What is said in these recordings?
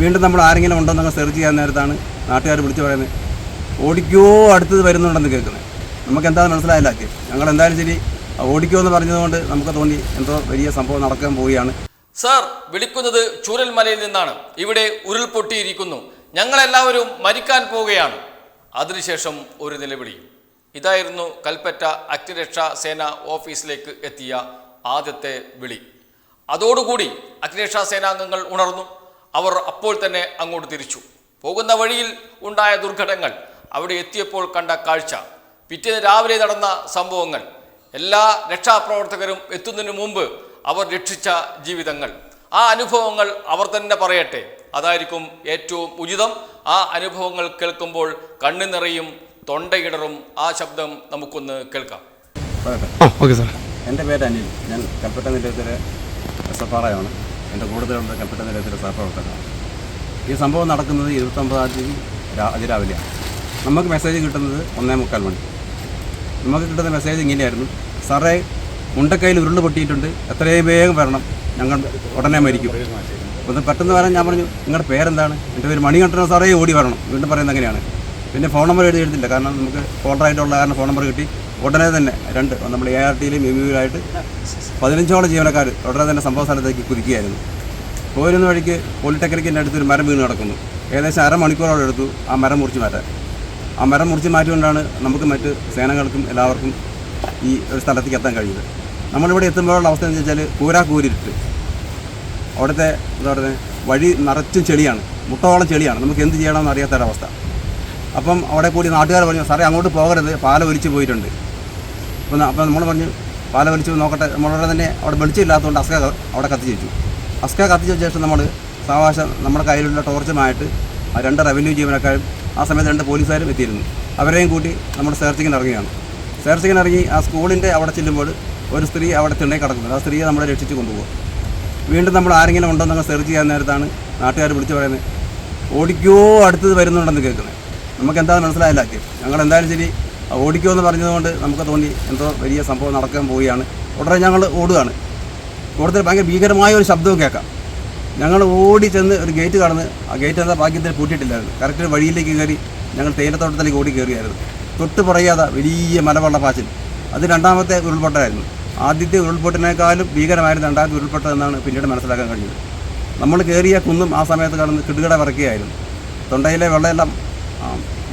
വീണ്ടും നമ്മൾ ആരെങ്കിലും ഉണ്ടോ എന്നൊക്കെ സെർച്ച് ചെയ്യാൻ നേരത്താണ് നാട്ടുകാർ വിളിച്ചു പറയുന്നത്. ഓടിക്കോ അടുത്തത് വരുന്നുണ്ടെന്ന് കേൾക്കുന്നത്. നമുക്ക് എന്താണെന്ന് മനസ്സിലായില്ല. ഞങ്ങൾ എന്തായാലും ശരി ഓടിക്കോ എന്ന് പറഞ്ഞതുകൊണ്ട് നമുക്ക് തോന്നി എന്തോ വലിയ സംഭവം നടക്കാൻ പോവുകയാണ്. സാർ വിളിക്കുന്നത് ചൂരൽമലയിൽ നിന്നാണ്. ഇവിടെ ഉരുൾപൊട്ടിയിരിക്കുന്നു. ഞങ്ങളെല്ലാവരും മരിക്കാൻ പോവുകയാണ്. അതിനുശേഷം ഒരു നിലവിളി. ഇതായിരുന്നു കൽപ്പറ്റ അഗ്നിരക്ഷാ സേന ഓഫീസിലേക്ക് എത്തിയ ആദ്യത്തെ വിളി. അതോടുകൂടി അഗ്നിരക്ഷാ സേനാംഗങ്ങൾ ഉണർന്നു. അവർ അപ്പോൾ തന്നെ അങ്ങോട്ട് തിരിച്ചു. പോകുന്ന വഴിയിൽ ഉണ്ടായ ദുർഘടങ്ങൾ അവിടെ എത്തിയപ്പോൾ കണ്ട കാഴ്ച. പിറ്റേന്ന് രാവിലെ നടന്ന സംഭവങ്ങൾ. എല്ലാ രക്ഷാപ്രവർത്തകരും എത്തുന്നതിന് മുമ്പ് അവർ രക്ഷിച്ച ജീവിതങ്ങൾ. ആ അനുഭവങ്ങൾ അവർ തന്നെ പറയട്ടെ. അതായിരിക്കും ഏറ്റവും ഉചിതം. ആ അനുഭവങ്ങൾ കേൾക്കുമ്പോൾ കണ്ണു നിറയും തൊണ്ടയിടറും ആ ശബ്ദം നമുക്കൊന്ന് കേൾക്കാം. എന്റെ പേര് അനിൽ. ഞാൻ കൽപ്പറ്റ നിലയത്തിലെ എസ് എഫ് ആർ ആണ്. എന്റെ കൂടുതലുള്ള കൽപ്പറ്റ നിലയത്തിലെ സഹപ്രവർത്തകനാണ് ഈ സംഭവം നടക്കുന്നത് ഇരുപത്തൊമ്പതാം തീയതി അതിരാവിലെയാണ്. നമുക്ക് മെസ്സേജ് കിട്ടുന്നത് ഒന്നേ മുക്കാൽ മണി. നമുക്ക് കിട്ടുന്ന മെസ്സേജ് ഇങ്ങനെയായിരുന്നു. സാറേ മുണ്ടക്കൈയിൽ ഉരുൾ പൊട്ടിയിട്ടുണ്ട്. എത്രയും വേഗം വരണം. ഞങ്ങൾ ഉടനെ മരിക്കും. ഒന്ന് പെട്ടെന്ന് വരാൻ ഞാൻ പറഞ്ഞു. നിങ്ങളുടെ പേരെന്താണ്? എന്റെ പേര് മണികണ്ഠനോ സാറേ ഓടി വരണം. വീണ്ടും പറയുന്നത് അങ്ങനെയാണ്. പിന്നെ ഫോൺ നമ്പർ എഴുതി എഴുതില്ല കാരണം നമുക്ക് ഫോൾഡറായിട്ടുള്ള കാരണം ഫോൺ നമ്പർ കിട്ടി. ഉടനെ തന്നെ രണ്ട് നമ്മൾ എ ആർ ടിയിലും എം യുയിലായിട്ട് പതിനഞ്ചോളം ജീവനക്കാർ ഉടനെ തന്നെ സംഭവ സ്ഥലത്തേക്ക് കുതിക്കുകയായിരുന്നു. പോരുന്ന വഴിക്ക് പോളിടെക്നിക്കിന്റെ അടുത്ത് ഒരു മരം വീണ് കിടക്കുന്നു. ഏകദേശം അരമണിക്കൂറോളം എടുത്തു ആ മരം മുറിച്ച് മാറ്റാൻ. ആ മരം മുറിച്ച് മാറ്റിക്കൊണ്ടാണ് നമുക്ക് മറ്റ് സേനകൾക്കും എല്ലാവർക്കും ഈ ഒരു സ്ഥലത്തേക്ക് എത്താൻ കഴിയുന്നത്. നമ്മളിവിടെ എത്തുമ്പോഴുള്ള അവസ്ഥ എന്ന് വെച്ചാൽ കൂരാ കൂരിട്ട് അവിടുത്തെ എന്താ പറയുന്നത് വഴി നിറച്ചും ചെളിയാണ്. മുട്ടോളം ചെളിയാണ്. നമുക്ക് എന്ത് ചെയ്യണമെന്ന് അറിയാത്തൊരവസ്ഥ. അപ്പം അവിടെ കൂടി നാട്ടുകാർ പറഞ്ഞു സാറേ അങ്ങോട്ട് പോകരുത്. പാല ഒലിച്ച് പോയിട്ടുണ്ട്. അപ്പം അപ്പം നമ്മൾ പറഞ്ഞു പാല വലിച്ചു നോക്കട്ടെ. നമ്മളുടെ തന്നെ അവിടെ വെളിച്ചമില്ലാത്തതുകൊണ്ട് അസ്ക അവിടെ കത്തിച്ച് വെച്ചു. അസ്ക കത്തിച്ച ശേഷം നമ്മൾ സാവകാശം നമ്മുടെ കയ്യിലുള്ള ടോർച്ചുമായിട്ട് ആ രണ്ട് റവന്യൂ ജീവനക്കാരും ആ സമയത്ത് രണ്ട് പോലീസുകാരും എത്തിയിരുന്നു. അവരെയും കൂട്ടി നമ്മൾ സെർച്ചിങ്ങിന് ഇറങ്ങിയാണ് സെർച്ചിങ്ങിന് ഇറങ്ങി ആ സ്കൂളിന്റെ അവിടെ ചെല്ലുമ്പോൾ ഒരു സ്ത്രീ അവിടെ തിണ്ണയിൽ കിടക്കുന്നുണ്ട് ആ സ്ത്രീയെ നമ്മളെ രക്ഷിച്ച് കൊണ്ടുപോകും. വീണ്ടും നമ്മൾ ആരെങ്കിലും ഉണ്ടോ എന്നൊക്കെ സെർച്ച് ചെയ്യാൻ നേരത്താണ് നാട്ടുകാർ വിളിച്ചു പറയുന്നത്. ഓടിക്കോ അടുത്തത് വരുന്നുണ്ടെന്ന് കേൾക്കുന്നത്. നമുക്ക് എന്താണെന്ന് മനസ്സിലായില്ല. ഞങ്ങൾ എന്തായാലും ശരി ആ ഓടിക്കോ എന്ന് പറഞ്ഞതുകൊണ്ട് നമുക്ക് തോന്നി എന്തോ വലിയ സംഭവം നടക്കാൻ പോവുകയാണ്. ഉടനെ ഞങ്ങൾ ഓടുകയാണ്. കൂടുതൽ ഭയങ്കര ഭീകരമായ ഒരു ശബ്ദവും കേൾക്കാം. ഞങ്ങൾ ഓടി ചെന്ന് ഒരു ഗേറ്റ് കടന്ന് ആ ഗേറ്റ് എന്താ ഭാഗ്യത്തിൽ പൂട്ടിയിട്ടില്ലായിരുന്നു. കറക്റ്റ് വഴിയിലേക്ക് കയറി ഞങ്ങൾ തേയിലത്തോട്ടത്തിലേക്ക് ഓടി കയറിയായിരുന്നു തൊട്ട് പറയാതെ വലിയ മലവെള്ള പാച്ചിൽ. അത് രണ്ടാമത്തെ ഉരുൾപൊട്ടലായിരുന്നു. ആദ്യത്തെ ഉരുൾപൊട്ടിനേക്കാളും ഭീകരമായിരുന്നു രണ്ടാമത്തെ ഉരുൾപൊട്ടൽ എന്നാണ് പിന്നീട് മനസ്സിലാക്കാൻ കഴിഞ്ഞത്. നമ്മൾ കയറിയ കുന്നും ആ സമയത്ത് കടന്ന് കിടുകട വിറക്കുകയായിരുന്നു തൊണ്ടയിലെ വെള്ളമെല്ലാം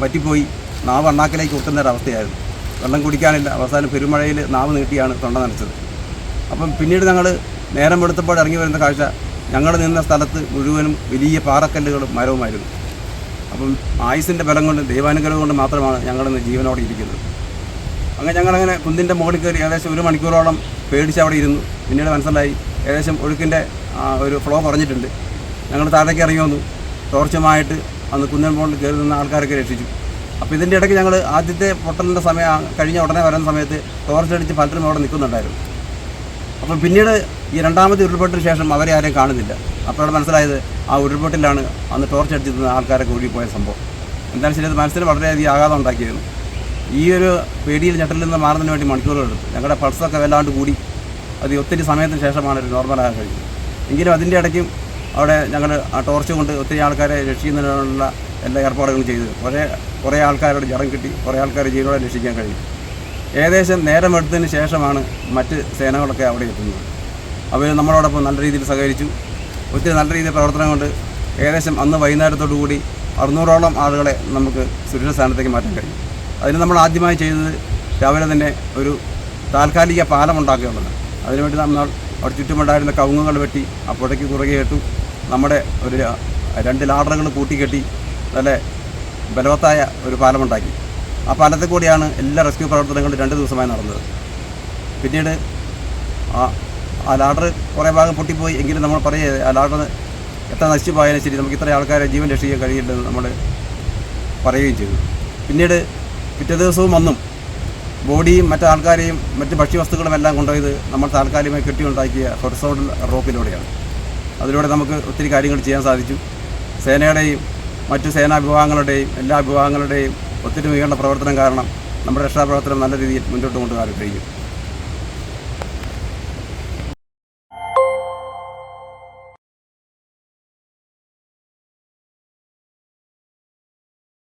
പറ്റിപ്പോയി നാവ് അണ്ണാക്കിലേക്ക് ഒട്ടുന്ന ഒരവസ്ഥയായിരുന്നു വെള്ളം കുടിക്കാനില്ല. അവസാനം പെരുമഴയിൽ നാവ് നീട്ടിയാണ് തൊണ്ട നനച്ചത്. അപ്പം പിന്നീട് ഞങ്ങൾ നേരം വെളുത്തപ്പോൾ ഇറങ്ങി വരുന്ന കാഴ്ച ഞങ്ങൾ നിന്ന സ്ഥലത്ത് മുഴുവനും വലിയ പാറക്കല്ലുകളും മരവുമായിരുന്നു. അപ്പം ആയുസിന്റെ ബലം കൊണ്ട് ദൈവാനുഗ്രഹം കൊണ്ട് മാത്രമാണ് ഞങ്ങളിന്ന് ജീവനോടെ ഇരിക്കുന്നത്. അങ്ങനെ ഞങ്ങളങ്ങനെ കുന്നിന്റെ മുകളിൽ കയറി ഏകദേശം ഒരു മണിക്കൂറോളം പേടിച്ച് അവിടെ ഇരുന്നു. പിന്നീട് മനസ്സിലായി ഏകദേശം ഒഴുക്കിന്റെ ഒരു ഫ്ലോ കുറഞ്ഞിട്ടുണ്ട്. ഞങ്ങൾ താഴേക്ക് ഇറങ്ങി വന്നു. ടോർച്ചുമായിട്ട് അന്ന് കുന്നിൻ മുകളിൽ കയറി നിന്ന ആൾക്കാരൊക്കെ രക്ഷിച്ചു. അപ്പോൾ ഇതിന്റെ ഇടയ്ക്ക് ഞങ്ങൾ ആദ്യത്തെ പൊട്ടലിന്റെ സമയം കഴിഞ്ഞ ഉടനെ വരുന്ന സമയത്ത് ടോർച്ച് അടിച്ച് പലരും അവിടെ നിൽക്കുന്നുണ്ടായിരുന്നു. അപ്പോൾ പിന്നീട് ഈ രണ്ടാമത്തെ ഉരുൾപൊട്ടിന് ശേഷം അവരെ ആരെയും കാണുന്നില്ല. അപ്പോഴാണ് മനസ്സിലായത് ആ ഉരുൾപൊട്ടിലാണ് അന്ന് ടോർച്ച് അടിച്ചിരുന്ന ആൾക്കാരൊക്കെ ഒഴുകിപ്പോയ സംഭവം. എന്തായാലും ശരി അത് മനസ്സിന് വളരെയധികം ആഘാതം ഉണ്ടാക്കിയിരുന്നു. ഈ ഒരു പേടിയിൽ ഞെട്ടലിൽ നിന്ന് മാറുന്നതിന് വേണ്ടി മണിക്കൂറുകൾ എടുത്തു. ഞങ്ങളുടെ പൾസൊക്കെ വല്ലാണ്ട് കൂടി. അത് ഒത്തിരി സമയത്തിന് ശേഷമാണ് ഒരു നോർമലാകാൻ കഴിഞ്ഞത്. എങ്കിലും അതിന്റെ ഇടയ്ക്കും അവിടെ ഞങ്ങൾ ആ ടോർച്ച് കൊണ്ട് ഒത്തിരി ആൾക്കാരെ രക്ഷിക്കുന്നതിനുള്ള എല്ലാ ഏർപ്പാടുകളും ചെയ്ത്. കുറേ കുറേ ആൾക്കാരോട് ജടം കിട്ടി. കുറേ ആൾക്കാർ ജീവനോടെ രക്ഷിക്കാൻ കഴിയും. ഏകദേശം നേരം എടുത്തതിന് ശേഷമാണ് മറ്റ് സേനകളൊക്കെ അവിടെ എത്തുന്നത്. അവർ നമ്മളോടൊപ്പം നല്ല രീതിയിൽ സഹകരിച്ചു. ഒത്തിരി നല്ല രീതിയിൽ പ്രവർത്തനം കൊണ്ട് ഏകദേശം അന്ന് വൈകുന്നേരത്തോടു കൂടി അറുന്നൂറോളം ആളുകളെ നമുക്ക് സുരക്ഷിത സ്ഥാനത്തേക്ക് മാറ്റാൻ കഴിയും. അതിന് നമ്മൾ ആദ്യമായി ചെയ്തത് രാവിലെ തന്നെ ഒരു താൽക്കാലിക പാലം ഉണ്ടാക്കുകയുള്ളത് അതിനുവേണ്ടി നമ്മൾ അവിടെ ചുറ്റുമുണ്ടായിരുന്ന കവുങ്ങുകൾ വെട്ടി അപ്പോഴേക്ക് കുറുകെ ഇട്ടു. നമ്മുടെ ഒരു രണ്ട് ലാഡറുകൾ കൂട്ടിക്കെട്ടി. നല്ല ബലവത്തായ ഒരു പാലമുണ്ടാക്കി. ആ പാലത്തിൽ കൂടിയാണ് എല്ലാ റെസ്ക്യൂ പ്രവർത്തനങ്ങളും രണ്ട് ദിവസമായി നടന്നത്. പിന്നീട് ആ ആ ലാഡർ കുറേ ഭാഗം പൊട്ടിപ്പോയി. എങ്കിലും നമ്മൾ പറയുക ആ ലാഡർ എത്ര നശിച്ചു പോയാലും ശരി നമുക്ക് ഇത്ര ആൾക്കാരെ ജീവൻ രക്ഷിക്കാൻ കഴിയില്ലെന്ന് നമ്മൾ പറയുകയും ചെയ്തു. പിന്നീട് പിറ്റേ ദിവസവും വന്നും ബോഡിയും മറ്റു ആൾക്കാരെയും മറ്റ് ഭക്ഷ്യവസ്തുക്കളും എല്ലാം കൊണ്ടുപോയത് നമ്മൾ താൽക്കാലികമായി കെട്ടിയുണ്ടാക്കിയ ഹൊറിസോണ്ടൽ റോപ്പിലൂടെയാണ് അതിലൂടെ നമുക്ക് ഒത്തിരി കാര്യങ്ങൾ ചെയ്യാൻ സാധിച്ചു. സേനയുടെയും മറ്റു സേനാ വിഭാഗങ്ങളുടെയും എല്ലാ വിഭാഗങ്ങളുടെയും ഒത്തിരി മികേണ്ട പ്രവർത്തനം കാരണം നമ്മുടെ രക്ഷാപ്രവർത്തനം നല്ല രീതിയിൽ മുന്നോട്ട് കൊണ്ടുപോകാൻ കഴിയും.